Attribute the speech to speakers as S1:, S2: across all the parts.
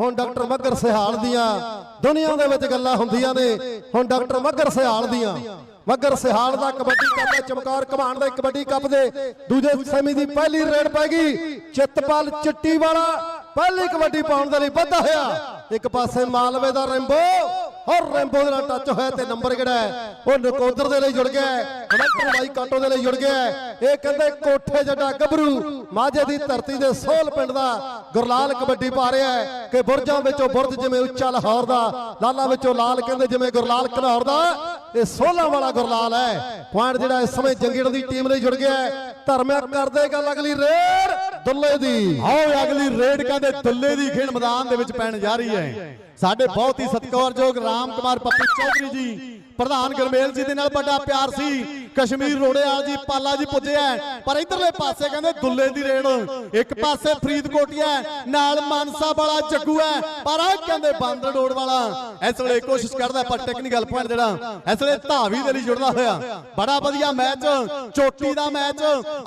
S1: ਹੁਣ ਡਾਕਟਰ ਮੱਗਰ ਸਿਹਾਲ ਦੀਆਂ ਦੁਨੀਆ ਦੇ ਵਿੱਚ ਗੱਲਾਂ ਹੁੰਦੀਆਂ ਨੇ। ਹੁਣ ਡਾਕਟਰ ਮੱਗਰ ਸਿਹਾਲ ਦੀਆਂ। ਮੱਗਰ ਸਿਹਾਲ ਦਾ ਕਬੱਡੀ ਕੱਪ ਦੇ ਚਮਕੌਰ ਕਮਾਨ ਦਾ ਕਬੱਡੀ ਕੱਪ ਦੇ। ਦੂਜੇ ਸੈਮੀ ਦੀ ਪਹਿਲੀ ਰੇਡ ਪੈ ਗਈ। ਚਿੱਤਪਾਲ ਚਿੱਟੀ ਵਾਲਾ ਪਹਿਲੀ ਕਬੱਡੀ ਪਾਉਣ ਦੇ ਲਈ ਵੱਧਾ ਹੋਇਆ। ਇੱਕ ਪਾਸੇ ਮਾਲਵੇ ਦਾ ਰੈਂਬੋ, ਔਰ ਰੈਂਬੋ ਦੇ ਨਾਲ ਟੱਚ ਹੋਇਆ ਤੇ ਨੰਬਰ ਕਿਹੜਾ ਹੈ? ਉਹ ਨਕੋਦਰ ਦੇ ਲਈ ਜੁੜ ਗਿਆ ਹੈ ਬਾਈ ਕਾਟੋ ਦੇ ਲਈ ਜੁੜ ਗਿਆ ਇਹ ਕਹਿੰਦੇ ਕੋਠੇ ਜੱਡਾ ਗੱਭਰੂ, ਮਾਝੇ ਦੀ ਧਰਤੀ ਦੇ ਸੋਹਲ ਪਿੰਡ ਦਾ ਗੁਰਲਾਲ ਕਬੱਡੀ ਪਾ ਰਿਹਾ ਹੈ ਕਿ ਬੁਰਜਾਂ ਵਿੱਚੋਂ ਬੁਰਜ ਜਿਵੇਂ ਉੱਚਾ ਲਾਹੌਰ ਦਾ, ਲਾਲਾ ਵਿੱਚੋਂ ਲਾਲ ਕਹਿੰਦੇ ਜਿਵੇਂ ਗੁਰਲਾਲ ਘਨੌਰ ਦਾ, ਇਹ ਸੋਹਲਾਂ ਵਾਲਾ ਗੁਰਲਾਲ ਹੈ। ਪੁਆਇੰਟ ਜਿਹੜਾ ਇਸ ਸਮੇਂ ਜੰਗੀੜ ਦੀ ਟੀਮ ਲਈ ਜੁੜ ਗਿਆ ਹੈ। ਧਰਮਿਆ ਕਰਦੇ ਗੱਲ ਅਗਲੀ ਰੇਡ। ਦੁੱਲੇ ਦੀ।
S2: ਆਓ ਅਗਲੀ ਰੇਡ ਕਹਿੰਦੇ ਦੁੱਲੇ ਦੀ ਖੇਡ ਮੈਦਾਨ ਦੇ ਵਿੱਚ ਪੈਣ ਜਾ ਰਹੀ ਹੈ। ਸਾਡੇ ਬਹੁਤ ਹੀ ਸਤਿਕਾਰਯੋਗ ਰਾਮ ਕੁਮਾਰ ਪੱਪੂ ਚੌਧਰੀ ਜੀ ਪ੍ਰਧਾਨ ਗਰਮੇਲ ਜੀ ਦੇ ਨਾਲ ਵੱਡਾ ਪਿਆਰ ਸੀ ਕਸ਼ਮੀਰ ਰੋੜੇਵਾਲ ਜੀ ਪਾਲਾ ਜੀ ਪੁੱਜਿਆ ਪਰ ਇਧਰਲੇ ਪਾਸੇ ਕਹਿੰਦੇ ਦੁੱਲੇ ਦੀ ਰੇਡ ਇੱਕ ਪਾਸੇ ਫਰੀਦਕੋਟੀਆ ਨਾਲ ਮਾਨਸਾ ਵਾਲਾ ਜੱਗੂ ਹੈ। ਪਰ ਆ ਕਹਿੰਦੇ ਬਾਂਦਰ ਰੋਡ ਵਾਲਾ ਇਸ ਵੇਲੇ ਕੋਸ਼ਿਸ਼ ਕਰਦਾ ਪਰ ਟੈਕਨੀਕਲ ਪੁਆਇੰਟ ਜਿਹੜਾ ਇਸ ਵੇਲੇ ਧਾਵੀ ਦੇ ਲਈ ਜੁੜਦਾ ਹੋਇਆ। ਬੜਾ ਵਧੀਆ ਮੈਚ ਚੋਟੀ ਦਾ ਮੈਚ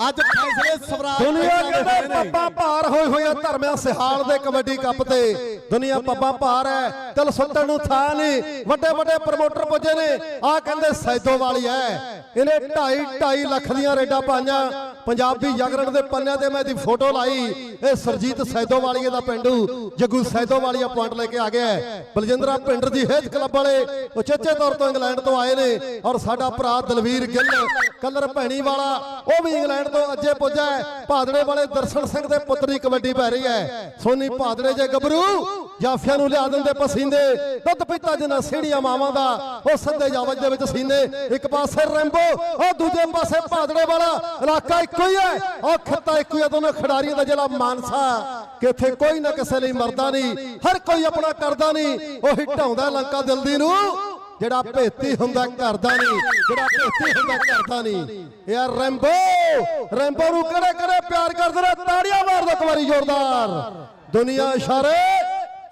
S2: ਅੱਜ ਫੈਸਲੇ ਸਵਰਾਜ
S1: ਦੁਨੀਆ ਕਹਿੰਦੇ। ਪੱਪਾ ਭਾਰ ਹੋਏ ਹੋਏ ਧਰਮਿਆ ਸਿਹਾਲ ਦੇ ਕਬੱਡੀ ਕੱਪ ਤੇ ਦੁਨੀਆ ਪੱਪਾ ਭਾਰ ਹੈ ਦਿਲ ਸੁੱਟਣ ਨੂੰ ਥਾਂ ਨਹੀਂ। ਵੱਡੇ ਵੱਡੇ ਪ੍ਰਮੋਟਰ ਪੁੱਜੇ ਨੇ। ਆ ਕਹਿੰਦੇ ਸੈਦੋ ਵਾਲੀ ਹੈ। ਇਹਨੇ 2.5 2.5 ਲੱਖ ਦੀਆਂ ਰੇਡਾਂ ਪਾਈਆਂ। ਪੰਜਾਬੀ ਜਾਗਰਣ ਦੇ ਪੰਨਿਆਂ ਤੇ ਮੈਂ ਇਹਦੀ ਫੋਟੋ ਲਾਈ। ਇਹ ਸਰਜੀਤ ਸੈਦੋ ਵਾਲੀਏ ਦਾ ਪਿੰਡੂ ਜੱਗੂ ਸੈਦੋ ਪੁਆਇੰਟ ਲੈ ਕੇ ਆ ਗਿਆ ਬਲਜਿੰਦਰਾ ਪਿੰਡ ਦੀ ਹੇਜ ਕਲੱਬ ਵਾਲੇ ਉਚੇਚੇ ਤੌਰ ਤੋਂ ਇੰਗਲੈਂਡ ਤੋਂ ਆਏ ਨੇ ਔਰ ਸਾਡਾ ਭਰਾ ਦਲਵੀਰ ਗਿੱਲ, ਕਲਰ ਭੈਣੀ ਵਾਲਾ, ਉਹ ਵੀ ਇੰਗਲੈਂਡ ਤੋਂ ਅੱਜੇ ਪੁੱਜਾ ਭਾਦੜੇ ਵਾਲੇ ਦਰਸ਼ਨ ਸਿੰਘ ਦੇ ਪੁੱਤਰੀ ਕਬੱਡੀ ਪੈ ਰਹੀ ਹੈ। ਸੋਨੀ ਭਾਦੜੇ ਜੇ ਗੱਭਰੂ ਜਾਫਿਆਂ ਨੂੰ ਲਿਆ ਦਿੰਦੇ ਪਸੀਨੇ, ਦੁੱਧ ਪੀਤਾ ਜਿੰਨਾ ਸੀੜੀਆਂ ਮਾਵਾਂ ਦਾ, ਉਹ ਸੰਦੇ ਜਾਵਜ ਦੇ ਵਿੱਚ ਸੀਨੇ। ਇੱਕ ਪਾਸੇ ਰੈਂਬੋ, ਉਹ ਦੂਜੇ ਪਾਸੇ ਭਾਦੜੇ ਵਾਲਾ, ਇਲਾਕਾ ਇੱਕੋ ਹੀ? ਹੈ ਉਹ ਖੱਤਾ ਇੱਕੋ ਹੀ ਹੈ ਦੋਨੋਂ ਖਿਡਾਰੀਆਂ ਦਾ ਜ਼ਿਲ੍ਹਾ ਮਾਨਸਾ ਕਿ ਇੱਥੇ ਕੋਈ ਨਾ ਕਿਸੇ ਲਈ ਮਰਦਾ ਨਹੀਂ, ਹਰ ਕੋਈ ਆਪਣਾ ਕਰਦਾ ਨਹੀਂ, ਉਹ ਢਾਉਂਦਾ ਲੰਕਾ ਦਿਲ ਦੀ ਨੂੰ, ਜਿਹੜਾ ਭੇਤੀ ਹੁੰਦਾ ਘਰ ਨਹੀਂ, ਜਿਹੜਾ ਭੇਤੀ ਹੁੰਦਾ ਘਰ ਨਹੀਂ। ਯਾਰ ਰੈਂਬੋ ਰੈਂਬੋ ਨੂੰ ਕਿਹੜੇ ਕਿਹੜੇ ਪਿਆਰ ਕਰਦੇ ਨੇ? ਤਾੜੀਆਂ ਮਾਰਦਾ ਦੋ ਵਾਰੀ ਜ਼ੋਰਦਾਰ। ਦੁਨੀਆ ਇਸ਼ਾਰੇ,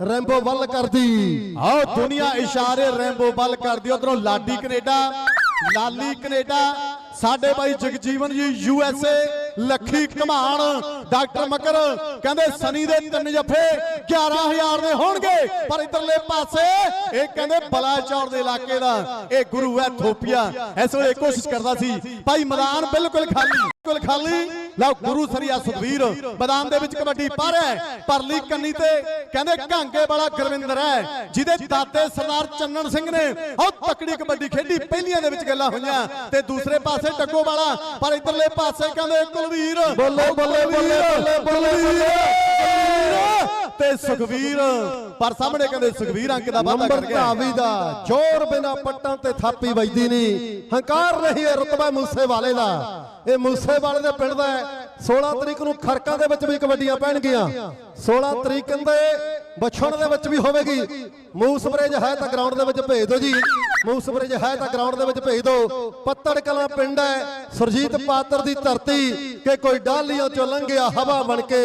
S1: ਰੈਂਬੋ ਵੱਲ ਕਰਦੀ।
S2: ਆਓ ਦੁਨੀਆ ਇਸ਼ਾਰੇ, ਰੈਂਬੋ ਵੱਲ ਕਰਦੀ। ਉਧਰੋਂ ਲਾਡੀ ਕੈਨੇਡਾ, ਲਾਲੀ ਕੈਨੇਡਾ ਸਾਡੇ ਭਾਈ ਜਗਜੀਵਨ ਜੀ ਯੂ ਐਸ ਏ ਲੱਖੀ ਕਮਾਨ, ਡਾਕਟਰ ਮਕਰ ਕਹਿੰਦੇ ਸਨੀ ਦੇ ਤਿੰਨ ਜੱਫੇ 11000 ਦੇ ਹੋਣਗੇ, ਪਰ ਇਧਰਲੇ ਪਾਸੇ ਇਹ ਕਹਿੰਦੇ ਬਲਾਚੌਰ ਦੇ ਇਲਾਕੇ ਦਾ ਇਹ ਗੁਰੂ ਹੈ ਥੋਪੀਆ ਇਸ ਵੇਲੇ ਕੋਸ਼ਿਸ਼ ਕਰਦਾ ਸੀ, ਭਾਈ ਮੈਦਾਨ ਬਿਲਕੁਲ ਖਾਲੀ ਬਿਲਕੁਲ ਖਾਲੀ। ਲਓ, ਗੁਰੂ ਸਰੀਆ ਸੁਖਵੀਰ ਮੈਦਾਨ ਦੇ ਵਿੱਚ ਕਬੱਡੀ ਪਾ ਰਿਹਾ ਹੈ। ਪਰਲੀ ਕੰਨੀ ਤੇ ਕਹਿੰਦੇ ਘਾਂਗੇ ਵਾਲਾ ਗੁਰਵਿੰਦਰ ਹੈ, ਜਿਹਦੇ ਦਾਤੇ ਸਰਦਾਰ ਚੰਨਣ ਸਿੰਘ ਨੇ ਉਹ ਤਕੜੀ ਕਬੱਡੀ ਖੇਡੀ, ਪਹਿਲੀਆਂ ਦੇ ਵਿੱਚ ਗੱਲਾਂ ਹੋਈਆਂ ਤੇ ਦੂਸਰੇ ਪਾਸੇ ਟੱਗੋ ਵਾਲਾ, ਪਰ ਇਧਰਲੇ ਪਾਸੇ ਕਹਿੰਦੇ ਕੁਲਵੀਰ
S1: ਬੱਲੇ ਬੱਲੇ ਬੱਲੇ ਬੱਲੇ ਬੱਲੇ।
S2: ਤੇ ਸੁਖਵੀਰ। ਪਰ ਸਾਹਮਣੇ ਕਹਿੰਦੇ ਸੁਖਵੀਰ ਅੰਕ ਦਾ ਵਾਅਦਾ ਕਰ ਗਿਆ।
S1: ਧਾਵੀ ਦਾ। ਜ਼ੋਰ ਬਿਨਾ ਪੱਟਾਂ ਤੇ ਥਾਪੀ ਵੱਜਦੀ ਨਹੀਂ। ਹੰਕਾਰ ਨਹੀਂ ਹੈ ਰਤਬਾ ਮੂਸੇ ਵਾਲੇ ਦਾ। ਇਹ ਮੂਸੇ ਵਾਲੇ ਦੇ ਪਿੰਡ ਦਾ ਹੈ। 16 ਤਰੀਕ ਨੂੰ ਖਰਕਾਂ ਦੇ ਵਿੱਚ ਵੀ ਕਬੱਡੀਆਂ ਪੈਣਗੀਆਂ। 16 ਤਰੀਕ ਕਹਿੰਦੇ ਬਛਣ ਦੇ ਵਿੱਚ ਵੀ ਹੋਵੇਗੀ। ਮੂਸ ਬ੍ਰਿਜ ਹੈ ਤਾਂ ਗਰਾਊਂਡ ਦੇ ਵਿੱਚ ਭੇਜ ਦਿਓ ਜੀ। ਮੂਸ ਬ੍ਰਿਜ ਹੈ ਤਾਂ ਗਰਾਊਂਡ ਦੇ ਵਿੱਚ ਭੇਜ ਦਿਓ। ਪੱਤੜ ਕਲਾ ਪਿੰਡ ਹੈ, ਸੁਰਜੀਤ ਪਾਤਰ ਦੀ ਧਰਤੀ ਕਿ ਕੋਈ ਡਾਲੀਆਂ ਚੋਂ ਲੰਘਿਆ ਹਵਾ ਬਣ ਕੇ।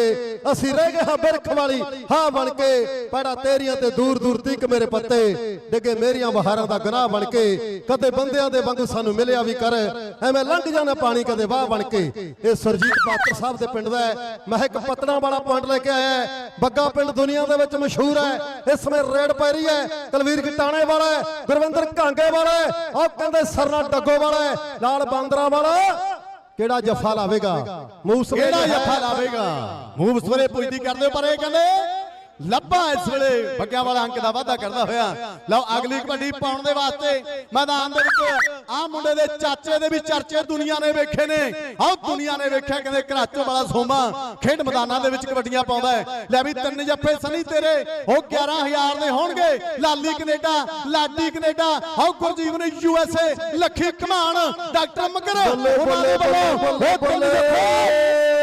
S1: ਅਸੀਂ ਰਹਿ ਗਏ ਹਾਂ ਬਿਰਖ ਵਾਲੀ ਹਾਂ ਬਣ ਕੇ। ਪੈੜਾ ਤੇਰੀਆਂ ਤੇ ਦੂਰ ਦੂਰ ਤੀਕ ਮੇਰੇ ਪੱਤੇ। ਡਿੱਗੇ ਮੇਰੀਆਂ ਬਹਾਰਾਂ ਦਾ ਗੁਨਾਹ ਬਣ ਕੇ। ਕਦੇ ਬੰਦਿਆਂ ਦੇ ਵਾਂਗੂ ਸਾਨੂੰ ਮਿਲਿਆ ਵੀ ਕਰ। ਐਵੇਂ ਲੰਘ ਜਾਣਾ ਪਾਣੀ ਕਦੇ ਵਾਹ ਬਣ ਕੇ। ਇਹ ਸੁਰਜੀਤ ਪਾਤਰ ਸਾਹਿਬ ਦੇ ਪਿੰਡ ਦਾ ਹੈ। ਮਹਿਕ ਪਤਨਾ ਵਾਲਾ ਪੁਆਇੰਟ ਲੈ ਕੇ ਆਇਆ ਹੈ ਬੱਗਾ ਪਿੰਡ ਦੁਨੀਆ ਦੇ ਵਿੱਚ ਮਸ਼ਹੂਰ ਹੈ। ਇਸ ਸਮੇਂ ਰੇਡ ਪੈ ਰਹੀ ਹੈ। ਕਲਵੀਰ ਘਟਾਣੇ ਵਾਲਾ ਹੈ ਗੁਰਵਿੰਦਰ ਘਾਂਗੇ ਵਾਲਾ ਉਹ ਕਹਿੰਦੇ ਸਰਨਾ ਡੱਗੋ ਵਾਲਾ ਹੈ ਲਾਲ ਬਾਂਦਰਾ ਵਾਲਾ। ਕਿਹੜਾ ਜੱਫਾ ਲਾਵੇਗਾ? ਮੂਸ
S2: ਕਿਹੜਾ ਜੱਫਾ ਲਾਵੇਗਾ? ਮੂਵ ਸਵਰੇ ਪੁੱਜਦੀ ਕਰਦੇ ਪਰ ਇਹ ਕਹਿੰਦੇ ਲੱਭਾ ਇਸ ਵੇਲੇ। ਬੱਗਿਆਂ ਵਾਲਾ ਅੰਕ ਦਾ ਵਾਅਦਾ ਕਰਦਾ ਹੋਇਆ। ਲਓ ਅਗਲੀ ਕਬੱਡੀ ਪਾਉਣ ਦੇ ਵਾਸਤੇ ਮੈਦਾਨ ਦੇ ਵਿੱਚ ਆ ਮੁੰਡੇ ਦੇ ਚਾਚੇ ਦੇ ਵੀ ਚਰਚੇ ਦੁਨੀਆ ਨੇ ਵੇਖੇ ਨੇ। ਆਹ ਦੁਨੀਆ ਨੇ ਵੇਖਿਆ ਕਹਿੰਦੇ ਕਰਾਚੋ ਵਾਲਾ ਸੋਮਾ ਖੇਡ ਮੈਦਾਨਾਂ ਦੇ ਵਿੱਚ ਕਬੱਡੀਆਂ ਪਾਉਂਦਾ ਲੈ ਵੀ ਤਿੰਨ ਜੱਫੇ ਸਨੀ ਤੇਰੇ ਉਹ 11000 ਦੇ ਹੋਣਗੇ। ਲਾਲੀ ਕੈਨੇਡਾ ਲਾਡੀ ਕੈਨੇਡਾ ਆਹ ਯੂ ਐਸ ਏ ਲੱਖੀ ਕਮਾਨ ਡਾਕਟਰ ਮਗਰ ਉਹਨਾਂ ਦੇ ਵੱਲੋਂ ਉਹ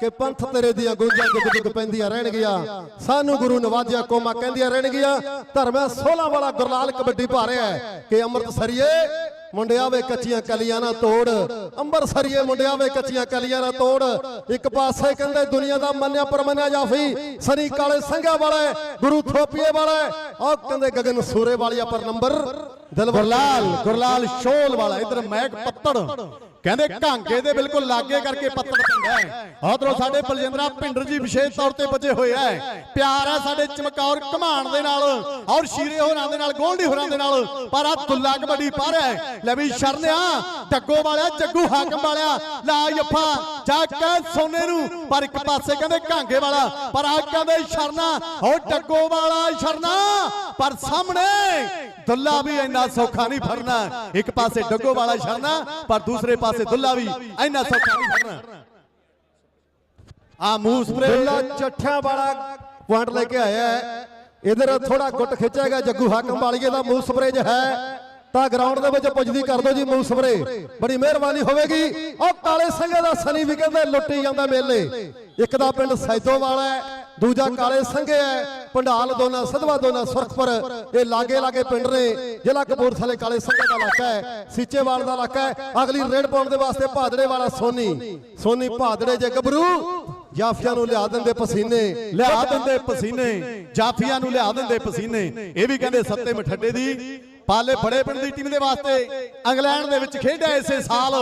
S1: ਕਿ ਪੰਥ ਤੇਰੇ ਦੀਆਂ ਗੁੰਜਾਂ ਜੁਗ ਜੁਗ ਪੈਂਦੀਆਂ ਰਹਿਣਗੀਆਂ। ਸਾਨੂੰ ਗੁਰੂ ਨਵਾਜਿਆ ਕੋਮਾ ਕਹਿੰਦੀਆਂ ਰਹਿਣਗੀਆਂ। ਧਰਮਾ 16 ਵਾਲਾ ਗੁਰਲਾਲ ਕਬੱਡੀ ਪਾ ਰਿਹਾ ਹੈ ਕਿ ਅੰਮ੍ਰਿਤਸਰੀਏ ਮੁੰਡਿਆਂ ਵੇ ਕੱਚੀਆਂ ਕਲੀਆਂ ਨਾ ਤੋੜ। ਅੰਮ੍ਰਿਤਸਰੀਏ ਮੁੰਡਿਆਂ ਵੇ ਕੱਚੀਆਂ ਕਲੀਆਂ ਨਾ ਤੋੜ। ਇੱਕ ਪਾਸੇ ਕਹਿੰਦੇ ਦੁਨੀਆ ਦਾ ਮੰਨਿਆ ਪਰਮੰਨਿਆ ਜਾਫੀ ਸਨੀ ਕਾਲੇ ਸੰਘਿਆ ਵਾਲਾ ਹੈ, ਗੁਰੂ ਥੋਪੀਏ ਵਾਲਾ ਹੈ, ਕਹਿੰਦੇ ਗਗਨ ਸੂਰੇ ਵਾਲੀਆ ਪਰ ਨੰਬਰ ਦਿਲਵਰ
S2: ਗੁਰਲਾਲ ਗੁਰਲਾਲ ਸ਼ੋਲ ਵਾਲਾ ਇਧਰ ਮਹਿਕ ਪੱਤੜ। ਕਹਿੰਦੇ ਘਾਂਗੇ ਦੇ ਬਿਲਕੁਲ ਲਾਗੇ ਕਰਕੇ ਪੱਤੜ ਪਿੰਡਾ ਹੈ। ਉਧਰੋਂ ਸਾਡੇ ਬਲਜਿੰਦਰਾ ਭਿੰਡਰ ਜੀ ਵਿਸ਼ੇਸ਼ ਤੌਰ ਤੇ ਬੱਜੇ ਹੋਏ ਹੈ। ਪਿਆਰ ਹੈ ਸਾਡੇ ਚਮਕੌਰ ਘਮਾਣ ਦੇ ਨਾਲ ਔਰ ਸ਼ੀਰੇ ਹੋਰਾਂ ਦੇ ਨਾਲ, ਗੋਲਡੀ ਹੋਰਾਂ ਦੇ ਨਾਲ। ਪਰ ਆ ਦੁੱਲਾ ਕਬੱਡੀ ਪਾ ਰਿਹਾ ਹੈ। ਲੈ ਵੀ ਸ਼ਰਨਿਆ ਟੱਗੋ ਵਾਲਿਆ, ਜੱਗੂ ਹਾਕਮ ਵਾਲਿਆ, ਲਾ ਜੱਫਾ ਜਾ ਕੇ ਸੋਨੇ ਨੂੰ। ਪਰ ਇੱਕ ਪਾਸੇ ਕਹਿੰਦੇ ਘਾਂਗੇ ਵਾਲਾ, ਪਰ ਆ ਕਹਿੰਦੇ ਸ਼ਰਨਾ, ਉਹ ਟੱਗੋ ਵਾਲਾ ਸ਼ਰਨਾ। ਪਰ ਸਾਹਮਣੇ ਦੁੱਲਾ ਵੀ ਇੰਨਾ ਸੌਖਾ ਨਹੀਂ ਫੜਨਾ। ਇੱਕ ਪਾਸੇ ਡੱਗੋ ਵਾਲਾ ਸ਼ਰਨਾ, ਪਰ ਦੂਸਰੇ ਪਾਸੇ ਦੁੱਲਾ ਵੀ ਇੰਨਾ ਸੌਖਾ ਨਹੀਂ ਫੜਨਾ। ਆ ਮੂੰਹ ਸਪਰੇ
S1: ਦੁੱਲਾ ਚੱਠਿਆਂ ਵਾਲਾ ਪੁਆਇੰਟ ਲੈ ਕੇ ਆਇਆ ਹੈ। ਇਧਰ ਥੋੜਾ ਗੁੱਟ ਖਿੱਚੇਗਾ ਜੱਗੂ ਹਾਕਮ ਵਾਲੀਏ ਦਾ ਮੂੰਹ ਸਪਰੇਜ ਹੈ। ਤਾਂ ਗਰਾਊਂਡ ਦੇ ਵਿੱਚ ਪੁੱਜਦੀ ਕਰ ਦਿਓ ਜੀ ਮੂੰਹ ਸਪਰੇ ਬੜੀ ਮਿਹਰਬਾਨੀ ਹੋਵੇਗੀ। ਉਹ ਕਾਲੇ ਸਿੰਘ ਦਾ ਸਨੀ ਵੀ ਕਹਿੰਦੇ ਲੁੱਟੀ ਜਾਂਦਾ ਮੇਲੇ। ਇੱਕ ਦਾ ਪਿੰਡ ਸੈਦੋ ਵਾਲਾ ਹੈ। ਦੂਜਾ ਕਾਲੇ ਸੰਘੇ ਹੈ, ਪੰਡਾਲ ਦੋਨਾ, ਸਦਵਾ ਦੋਨਾ ਸੁਰਖਪੁਰ ਇਹ ਲਾਗੇ ਲਾਗੇ ਪਿੰਡ ਨੇ, ਜ਼ਿਲ੍ਹਾ ਕਪੂਰਥਲੇ ਕਾਲੇ ਸੰਘੇ ਦਾ ਇਲਾਕਾ ਹੈ, ਸੀਚੇਵਾਲ ਦਾ ਇਲਾਕਾ ਹੈ। ਅਗਲੀ ਰੇਡ ਪਾਉਣ ਦੇ ਵਾਸਤੇ ਭਾਦੜੇ ਵਾਲਾ ਸੋਨੀ ਸੋਨੀ ਭਾਦੜੇ ਜੇ ਗੱਭਰੂ, ਜਾਫੀਆਂ ਨੂੰ ਲਿਆ ਦਿੰਦੇ ਪਸੀਨੇ,
S2: ਲਿਆ ਦਿੰਦੇ ਪਸੀਨੇ, ਜਾਫੀਆਂ ਨੂੰ ਲਿਆ ਦਿੰਦੇ ਪਸੀਨੇ। ਇਹ ਵੀ ਕਹਿੰਦੇ ਸੱਤੇ ਮਠੱਡੇ ਦੀ ਪਾਲੇ ਬੜੇ ਪਿੰਡ ਦੀ ਟੀਮ ਦੇ ਵਾਸਤੇ ਇੰਗਲੈਂਡ ਦੇ ਵਿੱਚ ਖੇਡਿਆ ਇਸੇ ਸਾਲ।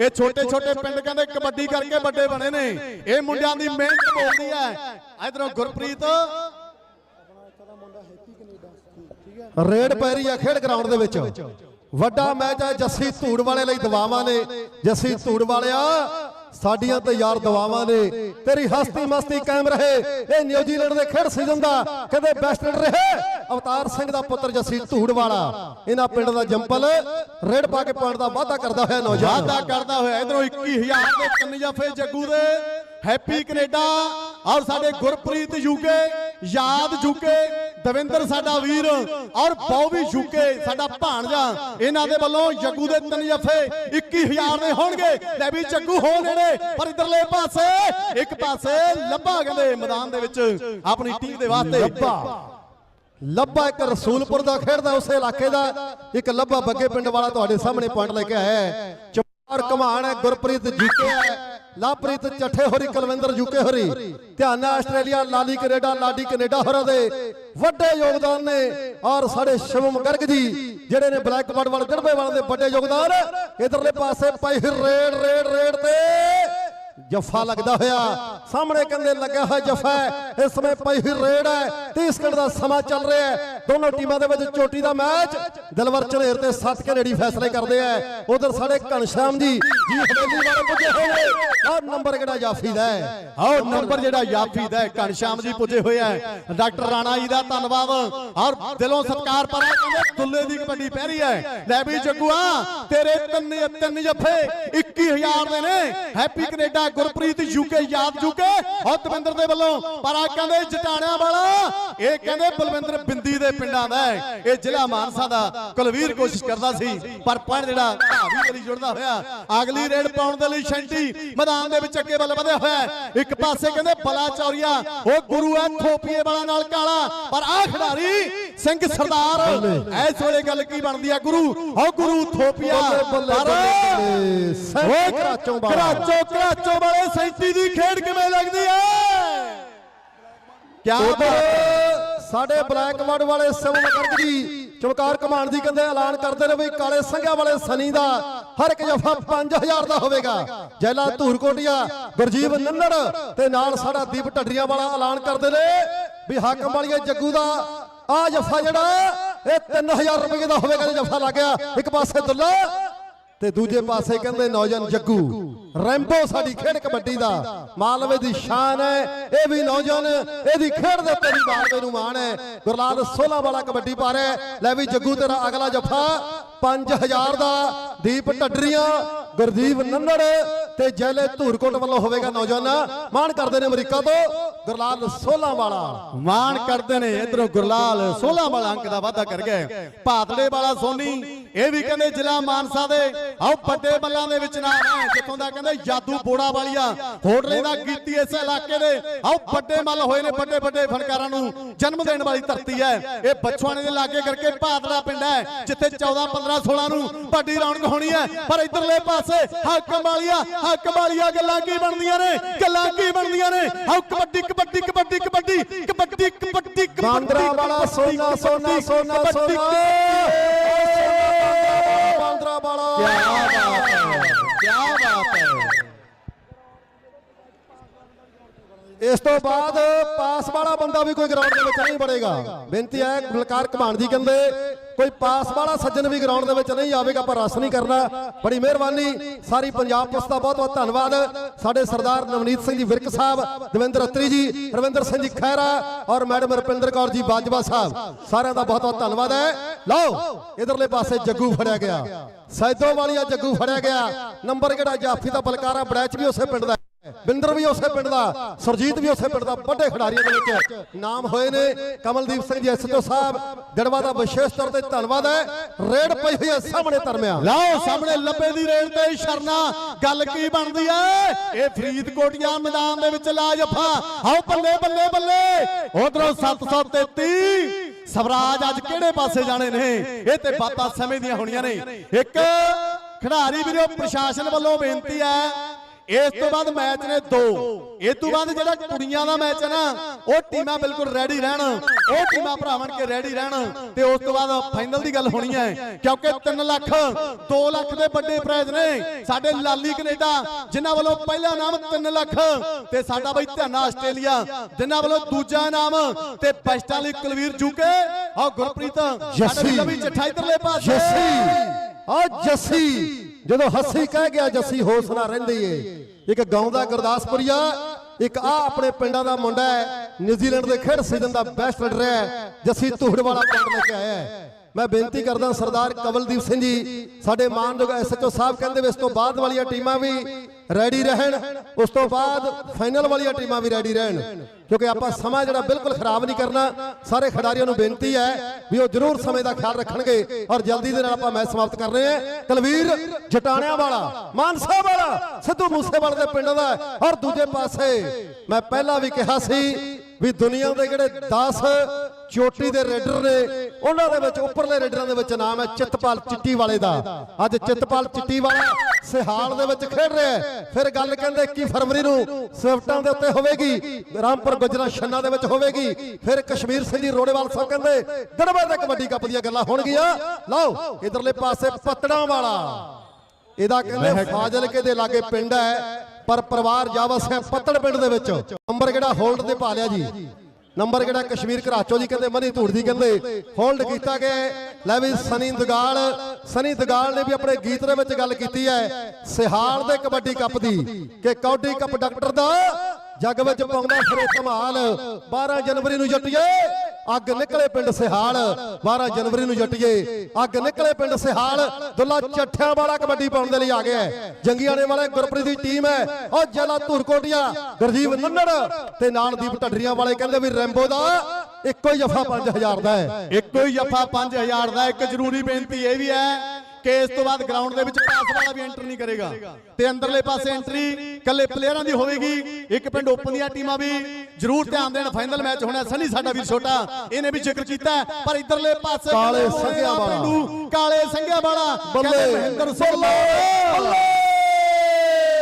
S2: ਇਹ ਛੋਟੇ ਛੋਟੇ ਪਿੰਡ ਕਹਿੰਦੇ ਕਬੱਡੀ ਕਰਕੇ ਵੱਡੇ ਬਣੇ ਨੇ। ਇਹ ਮੁੰਡਿਆਂ ਦੀ ਮਿਹਨਤ ਬੋਲਦੀ ਹੈ। ਇਧਰੋਂ ਗੁਰਪ੍ਰੀਤ।
S1: ਰੇਡ ਪੈ ਰਹੀ ਹੈ ਖੇਡ ਗਰਾਊਂਡ ਦੇ ਵਿੱਚ। ਵੱਡਾ ਮੈਚ ਹੈ ਜੱਸੀ ਧੂੜ ਵਾਲੇ ਲਈ ਦਵਾਵਾਂ ਨੇ। ਜੱਸੀ ਧੂੜ ਵਾਲਿਆ ਸਾਡੀਆਂ ਤੇ ਯਾਰ ਦਵਾਵਾਂ ਨੇ। ਤੇਰੀ ਹਸਤੀ ਮਸਤੀ ਕਾਇਮ ਰਹੇ। ਇਹ ਨਿਊਜ਼ੀਲੈਂਡ ਦੇ ਖੇਡ ਸੀਜ਼ਨ ਦਾ ਕਦੇ ਬੈਸਟ ਰਹੇ। ਅਵਤਾਰ ਸਿੰਘ ਦਾ ਪੁੱਤਰ ਜੱਸੀ ਧੂੜ ਵਾਲਾ ਇਹਨਾਂ ਪਿੰਡ ਦਾ ਜੰਪਲ ਰੇਡ ਪਾ ਕੇ ਪੁਆਇੰਟ ਦਾ ਵਾਅਦਾ ਕਰਦਾ ਹੋਇਆ ਨੌਜਵਾਨ।
S2: ਵਾਅਦਾ ਕਰਦਾ ਹੋਇਆ। ਇਧਰੋਂ 21000 ਦੇ ਤਿੰਨ ਜਫੇ ਜੱਗੂ ਦੇ। ਹੈਪੀ ਕੈਨੇਡਾ ਔਰ ਸਾਡੇ ਗੁਰਪ੍ਰੀਤ ਯੂਕੇ। ਯਾਦ ਯੂਕੇ। ਦਵਿੰਦਰ ਸਾਡਾ ਵੀਰ ਔਰ ਬੌਬੀ ਯੂਕੇ ਸਾਡਾ ਭਾਣਜਾ ਇਹਨਾਂ ਦੇ ਵੱਲੋਂ ਜੱਗੂ ਦੇ ਤਿੰਨ ਜਫੇ 21000 ਦੇ ਹੋਣਗੇ। ਲੈ ਵੀ ਜੱਗੂ ਹੋ ਨੇੜੇ ਪਰ ਇਧਰਲੇ ਪਾਸੇ ਇੱਕ ਪਾਸੇ ਲੱਭਾ ਕਹਿੰਦੇ ਮੈਦਾਨ ਦੇ ਵਿੱਚ ਆਪਣੀ ਟੀਮ ਦੇ ਵਾਸਤੇ।
S1: ਲੱਭਾ। ਲੱਭਾ ਇੱਕ ਰਸੂਲਪੁਰ ਦਾ ਖੇਡਦਾ ਉਸੇ ਇਲਾਕੇ ਦਾ। ਇੱਕ ਲੱਭਾ ਬੱਗੇ ਪਿੰਡ ਵਾਲਾ ਤੁਹਾਡੇ ਸਾਹਮਣੇ ਪੁਆਇੰਟ ਲੈ ਕੇ ਆਇਆ ਹੈ। ਚਮਾਰ ਕਮਾਨ ਹੈ ਗੁਰਪ੍ਰੀਤ ਜੀਕੇ ਹੈ। ਲਾਪ੍ਰੀਤ ਚੱਠੇ ਹੋਰੀ, ਕੁਲਵਿੰਦਰ ਯੂਕੇ ਹੋਰੀ। ਧਿਆਨ ਨਾਲ Australia Lali Canada Ladi Canada ਹੋਰਾਂ ਦੇ ਵੱਡੇ ਯੋਗਦਾਨ ਨੇ। ਔਰ ਸਾਡੇ ਸ਼ਿਵਮ ਗਰਗ ਜੀ, ਜਿਹੜੇ ਨੇ ਬਲੈਕ ਬਰਡ ਵਾਲੇ, ਗੜਬੇ ਵਾਲੇ ਦੇ ਵੱਡੇ ਯੋਗਦਾਨ। ਇਧਰਲੇ ਪਾਸੇ ਪਾਈ ਰੇਡ ਰੇਡ ਰੇਡ ਤੇ ਜੱਫਾ ਲੱਗਦਾ ਹੋਇਆ। ਸਾਹਮਣੇ ਕਹਿੰਦੇ ਲੱਗਿਆ ਹੋਇਆ ਜੱਫਾ ਇਸ ਸਮੇਂ ਪਈ ਹੋਈ ਰੇਡ ਹੈ। 30 ਸਕਿੰਟ ਦਾ ਸਮਾਂ ਚੱਲ ਰਿਹਾ ਹੈ। ਦੋਨੋਂ ਟੀਮਾਂ ਦੇ ਵਿੱਚ ਚੋਟੀ ਦਾ ਮੈਚ। ਦਿਲਵਰ ਝਨੇਰ ਤੇ ਸੱਤ ਕੈਨੇਡੀ ਫੈਸਲੇ ਕਰਦੇ ਆ। ਉਧਰ ਸਾਡੇ ਘਣਸ਼ਾਮ ਜੀ ਜੀ ਹਵੇਲੀ ਵਾਲੇ ਪੁੱਜੇ ਹੋਏ ਨੇ। ਆਹ ਨੰਬਰ ਕਿਹੜਾ ਜਾਫੀ ਦਾ ਹੈ?
S2: ਆਓ ਨੰਬਰ ਜਿਹੜਾ ਯਾਫੀ ਦਾ ਹੈ, ਘਣਸ਼ਾਮ ਜੀ ਪੁੱਜੇ ਹੋਏ ਹੈ ਡਾਕਟਰ ਰਾਣਾ ਜੀ ਦਾ ਧੰਨਵਾਦ। ਔਰ ਦਿਲੋਂ ਸਤਿਕਾਰ ਪਰ ਕਹਿੰਦੇ ਦੁੱਲੇ ਦੀ ਕਬੱਡੀ ਪੈ ਰਹੀ ਹੈ। ਲੈ ਵੀ ਜੱਗੂਆ ਤੇਰੇ ਤਿੰਨ ਤਿੰਨ ਜੱਫੇ 21000 ਦੇ ਨੇ। Happy Canada Gurpreet UK Yaad UK. ਔਰ ਦਵਿੰਦਰ ਦੇ ਵੱਲੋਂ। ਪਰ ਆ ਕਹਿੰਦੇ ਜਟਾਣਿਆਂ ਵਾਲਾ। ਇਹ ਕਹਿੰਦੇ ਬਲਵਿੰਦਰ ਬਿੰਦੀ ਦੇ ਪਿੰਡਾਂ ਦਾ ਹੈ। ਇਹ ਜ਼ਿਲ੍ਹਾ ਮਾਨਸਾ ਦਾ। ਕੁਲਵੀਰ ਕੋਸ਼ਿਸ਼ ਕਰਦਾ ਸੀ। ਪਰ ਪੁਆਇੰਟ ਜਿਹੜਾ ਭਾਵੀ ਵਾਲੀ ਜੁੜਦਾ ਹੋਇਆ। ਅਗਲੀ ਰੇਡ ਪਾਉਣ ਦੇ ਲਈ ਸ਼ੈਂਟੀ ਮੈਦਾਨ ਦੇ ਵਿੱਚ ਅੱਗੇ ਵੱਲ ਵਧਿਆ ਹੋਇਆ ਹੈ। ਇੱਕ ਪਾਸੇ ਕਹਿੰਦੇ ਬਲਾ ਚੌਰੀਆ। ਉਹ ਗੁਰੂ ਹੈ ਥੋਪੀਏ ਵਾਲਾ ਨਾਲ ਕਾਲਾ। ਪਰ ਆ ਖਿਡਾਰੀ ਸਿੰਘ ਸਰਦਾਰ। ਇਸ ਵੇਲੇ ਗੱਲ ਕੀ ਬਣਦੀ ਆ ਗੁਰੂ? ਉਹ ਗੁਰੂ ਥੋਪੀਆ। ਪਰ ਓਏ
S1: ਕਰਾਚੋਂ ਵਾਲਾ।
S2: ਕਰਾਚੋ ਕਰਾਚੋ ਵਾਲੇ ਸੈਂਟੀ ਦੀ ਖੇਡ ਕਿਵੇਂ ਲੱਗਦੀ ਹੈ? ਕਿਆ
S1: ਸਾਡੇ ਬਲੈਕ ਬਰਡ ਵਾਲੇ ਸਿਵਮ ਗਰਗ ਜੀ ਚਮਕਾਰ ਕਮਾਨ ਦੀ ਕਹਿੰਦੇ ਐਲਾਨ ਕਰਦੇ ਨੇ ਵੀ ਕਾਲੇ ਸੰਘਿਆ ਵਾਲੇ ਸਨੀ ਦਾ ਹਰ ਇੱਕ ਜਫਾ 5000 ਦਾ ਹੋਵੇਗਾ। ਜੈਲਾ ਧੂਰਕੋਟੀਆ ਗੁਰਜੀਵ ਨੰਨੜ ਤੇ ਨਾਲ ਸਾਡਾ ਦੀਪ ਢੱਡਰੀਆਂ ਵਾਲਾ ਐਲਾਨ ਕਰਦੇ ਨੇ ਵੀ ਹਾਕਮ ਵਾਲੀਏ ਜੱਗੂ ਦਾ ਆ ਜਫਾ ਜਿਹੜਾ ਇਹ 3000 ਰੁਪਏ ਦਾ ਹੋਵੇਗਾ ਜੇ ਜਫਾ ਲੱਗ ਗਿਆ। ਇੱਕ ਪਾਸੇ ਦੁੱਲਾ ਤੇ ਦੂਜੇ ਪਾਸੇ ਕਹਿੰਦੇ ਨੌਜਵਾਨ ਜੱਗੂ। ਰੈਂਬੋ ਸਾਡੀ ਖੇਡ ਕਬੱਡੀ ਦਾ। ਮਾਲਵੇ ਦੀ ਸ਼ਾਨ ਹੈ। ਇਹ ਵੀ ਨੌਜਵਾਨ ਇਹਦੀ ਖੇਡ ਦੇ ਉੱਤੇ ਵੀ ਮਾਲਵੇ ਨੂੰ ਮਾਣ ਹੈ। ਗੁਰਲਾਲ 16 ਵਾਲਾ ਕਬੱਡੀ ਪਾ ਰਿਹਾ। ਲੈ ਵੀ ਜੱਗੂ ਤੇਰਾ ਅਗਲਾ ਜੱਫਾ। 5000 ਦਾ ਦੀਪ ਢੱਡਰੀਆਂ ਗੁਰਦੀਪ ਨੰਨੜ ਤੇ ਜੈਲੇ ਧੂਰਕੋਟ ਵੱਲੋਂ ਹੋਵੇਗਾ ਨੌਜਵਾਨ। ਮਾਣ ਕਰਦੇ ਨੇ ਅਮਰੀਕਾ ਤੋਂ। ਗੁਰਲਾਲ 16 ਵਾਲਾ।
S2: ਮਾਣ ਕਰਦੇ ਨੇ ਇਧਰੋਂ ਗੁਰਲਾਲ 16 ਵਾਲਾ ਅੰਕ ਦਾ ਵਾਅਦਾ ਕਰ ਗਏ ਭਾਤੜੇ ਵਾਲਾ ਸੋਨੀ ਇਹ ਵੀ ਕਹਿੰਦੇ ਜ਼ਿਲ੍ਹਾ ਮਾਨਸਾ ਦੇ। ਆਓ ਵੱਡੇ ਬੱਲਾਂ ਦੇ ਵਿੱਚ ਨਾਮ ਹੈ ਜਿੱਥੋਂ ਦਾ ਕਹਿੰਦੇ ਜਾਦੂ ਬੋੜਾ ਵਾਲੀਆ ਹੋਟਲੇ ਦਾ ਗੀਤੀ ਇਸ ਇਲਾਕੇ ਦੇ। ਆਓ ਵੱਡੇ ਮੱਲ ਹੋਏ ਨੇ ਵੱਡੇ ਵੱਡੇ ਫਨਕਾਰਾਂ ਨੂੰ ਜਨਮ ਦੇਣ ਵਾਲੀ ਧਰਤੀ ਹੈ। ਇਹ ਬਚਵਾਣੇ ਦੇ ਲਾਗੇ ਕਰਕੇ ਭਾਦੜਾ ਪਿੰਡ ਹੈ ਜਿੱਥੇ 14 15 16 ਨੂੰ ਵੱਡੀ ਰੌਣਕ ਹੋਣੀ ਹੈ। ਪਰ ਇਧਰਲੇ ਪਾਸੇ ਹਾਕਮ ਵਾਲੀਆ ਹਾਕਮ ਵਾਲੀਆ ਗੱਲਾਂ ਕੀ ਬਣਦੀਆਂ ਨੇ? ਗੱਲਾਂ ਕੀ ਬਣਦੀਆਂ ਨੇ? ਆਓ ਕਬੱਡੀ ਕਬੱਡੀ ਕਬੱਡੀ ਕਬੱਡੀ ਕਬੱਡੀ ਕਬੱਡੀ
S1: ਬਾਂਦਰਾ ਵਾਲਾ ਸੋਨਾ ਸੋਨਾ ਸੋਨਾ। ਸੋਨਾ ਬਾਂਦਰਾ ਵਾਲਾ
S2: ਕੀ ਬਾਤ ਹੈ
S1: ਇਸ ਤੋਂ ਬਾਅਦ ਪਾਸ ਵਾਲਾ ਬੰਦਾ ਵੀ ਕੋਈ ਗਰਾਊਂਡ ਦੇ ਵਿੱਚ ਨਹੀਂ ਬੜੇਗਾ ਬੇਨਤੀ ਹੈ, ਗੁਲਕਾਰ ਘਮਾਨ ਜੀ ਕਹਿੰਦੇ, ਕੋਈ ਪਾਸ ਵਾਲਾ ਸੱਜਣ ਵੀ ਗਰਾਊਂਡ ਦੇ ਵਿੱਚ ਨਹੀਂ ਆਵੇਗਾ ਪਰ ਰਸ ਨਹੀਂ ਕਰਨਾ। ਬੜੀ ਮਿਹਰਬਾਨੀ, ਸਾਰੀ ਪੰਜਾਬ ਪੁਲਿਸ ਦਾ ਬਹੁਤ ਬਹੁਤ ਧੰਨਵਾਦ। ਸਾਡੇ ਸਰਦਾਰ ਨਵਨੀਤ ਸਿੰਘ ਜੀ ਵਿਰਕ ਸਾਹਿਬ, ਦਵਿੰਦਰ ਅਤਰੀ ਜੀ, ਰਵਿੰਦਰ ਸਿੰਘ ਜੀ ਖਹਿਰਾ ਔਰ ਮੈਡਮ ਰੁਪਿੰਦਰ ਕੌਰ ਜੀ ਬਾਜਵਾ ਸਾਹਿਬ, ਸਾਰਿਆਂ ਦਾ ਬਹੁਤ ਬਹੁਤ ਧੰਨਵਾਦ ਹੈ। ਲਓ, ਇਧਰਲੇ ਪਾਸੇ ਜੱਗੂ ਫੜਿਆ ਗਿਆ। ਸੈਦੋ ਵਾਲੀਆ ਜੱਗੂ ਫੜਿਆ ਗਿਆ। ਨੰਬਰ ਕਿਹੜਾ? ਜਾਫੀ ਦਾ ਬਲਕਾਰਾ ਬੜੈਚ ਵੀ ਉਸੇ ਪਿੰਡ ਦਾ ਬਿੰਦਰ ਵੀ ਉਸੇ ਪਿੰਡ ਦਾ, ਸਰਜੀਤ ਵੀ ਉਸੇ ਪਿੰਡ ਦਾ, ਵੱਡੇ ਖਿਡਾਰੀਆਂ ਦੇ ਵਿੱਚ ਨਾਮ ਹੋਏ ਨੇ। ਕਮਲਦੀਪ ਸਿੰਘ ਜੀ ਐਸਐਚਓ ਸਾਹਿਬ ਜੜਵਾ ਦਾ ਵਿਸ਼ੇਸ਼ ਤੌਰ ਤੇ ਧੰਨਵਾਦ ਹੈ। ਰੇਡ ਪਈ ਹੋਈ ਹੈ ਸਾਹਮਣੇ ਧਰਮਿਆ।
S2: ਲਓ, ਸਾਹਮਣੇ ਲੱਭੇ ਦੀ ਰੇਲ ਤੇ ਸ਼ਰਨਾ। ਗੱਲ ਕੀ ਬਣਦੀ ਐ ਇਹ ਫਰੀਦਕੋਟੀਆ ਮੈਦਾਨ ਦੇ ਵਿੱਚ ਲਾਜਫਾ ਆਓ, ਬੱਲੇ ਬੱਲੇ ਬੱਲੇ। ਉਧਰੋਂ 733 ਸਵਰਾਜ ਅੱਜ ਕਿਹੜੇ ਪਾਸੇ ਜਾਣੇ ਨੇ? ਇਹ ਤੇ ਬਾਤਾਂ ਸਮੇਂ ਦੀਆਂ ਹੋਣੀਆਂ ਨੇ। ਇੱਕ ਖਿਡਾਰੀ ਵੀਰੋ, ਪ੍ਰਸ਼ਾਸਨ ਵੱਲੋਂ ਬੇਨਤੀ ਹੈ ਇਸ ਤੋਂ ਬਾਅਦ ਮੈਚ ਨੇ ਦੋ। ਇਸ ਤੋਂ ਬਾਅਦ ਜਿਹੜਾ ਕੁੜੀਆਂ ਦਾ ਮੈਚ ਹੈ ਨਾ ਉਹ ਟੀਮਾਂ ਬਿਲਕੁਲ ਰੈਡੀ ਰਹਿਣ। ਉਹ ਟੀਮਾਂ ਭਰਾਵਣ ਕੇ ਰੈਡੀ ਰਹਿਣ। ਤੇ ਉਸ ਤੋਂ ਬਾਅਦ ਫਾਈਨਲ ਦੀ ਗੱਲ ਹੋਣੀ ਹੈ ਕਿਉਂਕਿ 3 ਲੱਖ 2 ਲੱਖ ਦੇ ਵੱਡੇ ਪ੍ਰਾਈਜ਼ ਨੇ। ਸਾਡੇ ਲਾਲੀ ਕੈਨੇਡਾ ਜਿਨ੍ਹਾਂ ਵੱਲੋਂ ਪਹਿਲਾ ਨਾਮ 3 ਲੱਖ। ਤੇ ਸਾਡਾ ਬਈ ਧਿਆਨਾ ਆਸਟ੍ਰੇਲੀਆ ਜਿਨ੍ਹਾਂ ਵੱਲੋਂ ਦੂਜਾ ਨਾਮ। ਤੇ ਬੈਸਟਾਂ ਲਈ ਕੁਲਵੀਰ ਜੂਕੇ। ਆ ਗੁਰਪ੍ਰੀਤ ਸਾਡੇ
S1: ਜੱਸੀ।
S2: ਵੀ ਚੱਠਾ ਇਧਰਲੇ ਪਾਸੇ।
S1: ਜੱਸੀ। ਆ ਜੱਸੀ। ਜਦੋਂ ਹੱਸੀ ਕਹਿ ਗਿਆ ਜੱਸੀ, ਹੋਸ਼ ਨਾ ਰਹਿੰਦੀ ਏ। ਇੱਕ ਗਾਉਂਦਾ ਗੁਰਦਾਸਪੁਰੀਆ, ਇੱਕ ਆ ਆਪਣੇ ਪਿੰਡਾਂ ਦਾ ਮੁੰਡਾ ਹੈ, ਨਿਊਜ਼ੀਲੈਂਡ ਦੇ ਖੇਡ ਸੀਜ਼ਨ ਦਾ ਬੈਸਟ ਰਨਰ ਹੈ। ਜੱਸੀ ਧੂੜ ਵਾਲਾ ਪੁਆਇੰਟ ਲੈ ਕੇ ਆਇਆ ਹੈ। ਮੈਂ ਬੇਨਤੀ ਕਰਦਾ ਸਰਦਾਰ ਕਵਲਦੀਪ ਸਿੰਘ ਜੀ, ਸਾਡੇ ਮਾਨਯੋਗ ਐਸਐਚਓ ਸਾਹਿਬ ਕਹਿੰਦੇ ਵੀ ਇਸ ਤੋਂ ਬਾਅਦ ਵਾਲੀਆਂ ਟੀਮਾਂ ਵੀ ਰੈਡੀ ਰਹਿਣ, ਉਸ ਤੋਂ ਬਾਅਦ ਫਾਈਨਲ ਵਾਲੀਆਂ ਟੀਮਾਂ ਵੀ ਰੈਡੀ ਰਹਿਣ। ਕਿਉਂਕਿ ਆਪਾਂ ਸਮਾਂ ਜਿਹੜਾ ਬਿਲਕੁਲ ਖਰਾਬ ਨਹੀਂ ਕਰਨਾ, ਸਾਰੇ ਖਿਡਾਰੀਆਂ ਨੂੰ ਬੇਨਤੀ ਹੈ ਵੀ ਉਹ ਜ਼ਰੂਰ ਸਮੇਂ ਦਾ ਖਿਆਲ ਰੱਖਣਗੇ ਔਰ ਜਲਦੀ ਦੇ ਨਾਲ ਆਪਾਂ ਮੈਚ ਸਮਾਪਤ ਕਰ ਰਹੇ ਹਾਂ। ਕਲਵੀਰ ਜਟਾਣਿਆਂ ਵਾਲਾ ਮਾਨਸਾ ਵਾਲਾ ਸਿੱਧੂ ਮੂਸੇਵਾਲੇ ਦੇ ਪਿੰਡ ਦਾ ਔਰ ਦੂਜੇ ਪਾਸੇ ਮੈਂ ਪਹਿਲਾਂ ਵੀ ਕਿਹਾ ਸੀ ਵੀ ਦੁਨੀਆ ਦੇ ਜਿਹੜੇ 10 ਚੋਟੀ ਦੇ ਰੇਡਰ ਨੇ ਉਹਨਾਂ ਦੇ ਵਿੱਚ ਉੱਪਰਲੇ ਰੇਡਰਾਂ ਦੇ ਵਿੱਚ ਨਾਮ ਹੈ ਚਿੱਤਪਾਲ ਚਿੱਟੀ ਵਾਲੇ ਦਾ। ਅੱਜ ਚਿੱਤਪਾਲ ਚਿੱਟੀ ਵਾਲਾ ਸਿਹਾਲ ਦੇ ਵਿੱਚ ਖੇਡ ਰਿਹਾ ਹੈ। ਫਿਰ ਗੱਲ ਕਹਿੰਦੇ 21 ਫਰਵਰੀ ਨੂੰ ਸਵਿਫਟਾਂ ਦੇ ਉੱਤੇ ਹੋਵੇਗੀ ਰਾਮਪੁਰ ਗੁਜਰਾ ਛੰਨਾ ਦੇ ਵਿੱਚ ਹੋਵੇਗੀ ਫਿਰ ਕਸ਼ਮੀਰ ਸਿੰਘ ਜੀ ਰੋੜੇਵਾਲ ਸਾਹਿਬ ਕਹਿੰਦੇ ਗੜਬਾ ਦੇ ਕਬੱਡੀ ਕੱਪ ਦੀਆਂ ਗੱਲਾਂ ਹੋਣਗੀਆਂ। ਲਓ ਇਧਰਲੇ ਪਾਸੇ ਪਤੜਾਂ ਵਾਲਾ। ਇਹਦਾ ਕਹਿੰਦੇ ਫਾਜ਼ਿਲਕੇ ਦੇ ਲਾਗੇ ਪਿੰਡ ਹੈ ਪਰ ਪਰਿਵਾਰ ਜਾਵਸ ਹੈ ਪੱਤੜ ਪਿੰਡ ਦੇ ਵਿੱਚ। ਨੰਬਰ ਕਿਹੜਾ? ਹੋਲਡ ਤੇ ਪਾ ਲਿਆ ਜੀ। ਨੰਬਰ ਕਿਹੜਾ? ਕਸ਼ਮੀਰ ਘਰਾਚੋ ਜੀ ਕਹਿੰਦੇ, ਮਨੀ ਧੂੜ ਜੀ ਕਹਿੰਦੇ। ਹੋਲਡ ਕੀਤਾ ਗਿਆ ਲੈ ਵੀ ਸਨੀ ਦਗਾਲ ਸਨੀ ਦਗਾਲ ਨੇ ਵੀ ਆਪਣੇ ਗੀਤ ਦੇ ਵਿੱਚ ਗੱਲ ਕੀਤੀ ਹੈ। ਸਿਹਾਲ ਦੇ ਕਬੱਡੀ ਕੱਪ ਦੀ, ਕਿ ਕੌਡੀ ਕੱਪ ਡਾਕਟਰ ਦਾ ਜੱਗ ਵਿੱਚ ਪਾਉਂਦਾ ਫਿਰੇ ਧਮਾਲ 12 ਜਨਵਰੀ ਨੂੰ ਜੱਟੀਏ, ਅੱਗ ਨਿਕਲੇ ਪਿੰਡ ਸਿਹਾਲ। 12 ਜਨਵਰੀ ਨੂੰ ਜੱਟੀਏ, ਅੱਗ ਨਿਕਲੇ ਪਿੰਡ ਸਿਹਾਲ। ਦੁੱਲਾ ਚੱਠਿਆਂ ਵਾਲਾ ਕਬੱਡੀ ਪਾਉਣ ਦੇ ਲਈ ਆ ਗਿਆ ਜੰਗੀਆਂ ਜੰਗੀਆਣੇ ਵਾਲੇ ਗੁਰਪ੍ਰੀਤ ਦੀ ਟੀਮ ਹੈ। ਉਹ ਜਲਾ ਧੁਰਕੋਟੀਆ ਗੁਰਜੀਵ ਨੰਨੜ ਤੇ ਨਾਲ ਦੀਪ ਢੱਡਰੀਆਂ ਵਾਲੇ ਕਹਿੰਦੇ ਵੀ ਰੈਂਬੋ ਦਾ ਇੱਕੋ ਹੀ ਜਫਾ 5000 ਦਾ ਹੈ।
S2: ਇੱਕੋ ਹੀ ਜੱਫਾ 5000 ਦਾ, ਇੱਕ ਜ਼ਰੂਰੀ ਬੇਨਤੀ ਇਹ ਵੀ ਹੈ ਕਿ ਇਸ ਤੋਂ ਬਾਅਦ ਗਰਾਊਂਡ ਦੇ ਵਿੱਚ ਪਾਸ ਵਾਲਾ ਵੀ ਐਂਟਰ ਨਹੀਂ ਕਰੇਗਾ। ਤੇ ਅੰਦਰਲੇ ਪਾਸੇ ਐਂਟਰੀ ਕੱਲੇ ਪਲੇਅਰਾਂ ਦੀ ਹੋਵੇਗੀ। ਇੱਕ ਪਿੰਡ ਓਪਨ ਦੀਆਂ ਟੀਮਾਂ ਵੀ ਜ਼ਰੂਰ ਧਿਆਨ ਦੇਣ। ਫਾਈਨਲ ਮੈਚ ਹੋਣਾ ਸਨੀ ਸਾਡਾ ਵੀਰ ਛੋਟਾ ਇਹਨੇ ਵੀ ਜ਼ਿਕਰ ਕੀਤਾ ਪਰ ਇਧਰਲੇ ਪਾਸੇ
S1: ਕਾਲੇ ਸੰਘਿਆ ਵਾਲਾ।
S2: ਕਾਲੇ ਸੰਘਿਆ ਵਾਲਾ
S1: ਬੱਲੇ।
S2: ਮਹਿੰਦਰ ਸਿੰਘ
S1: ਬੱਲੇ।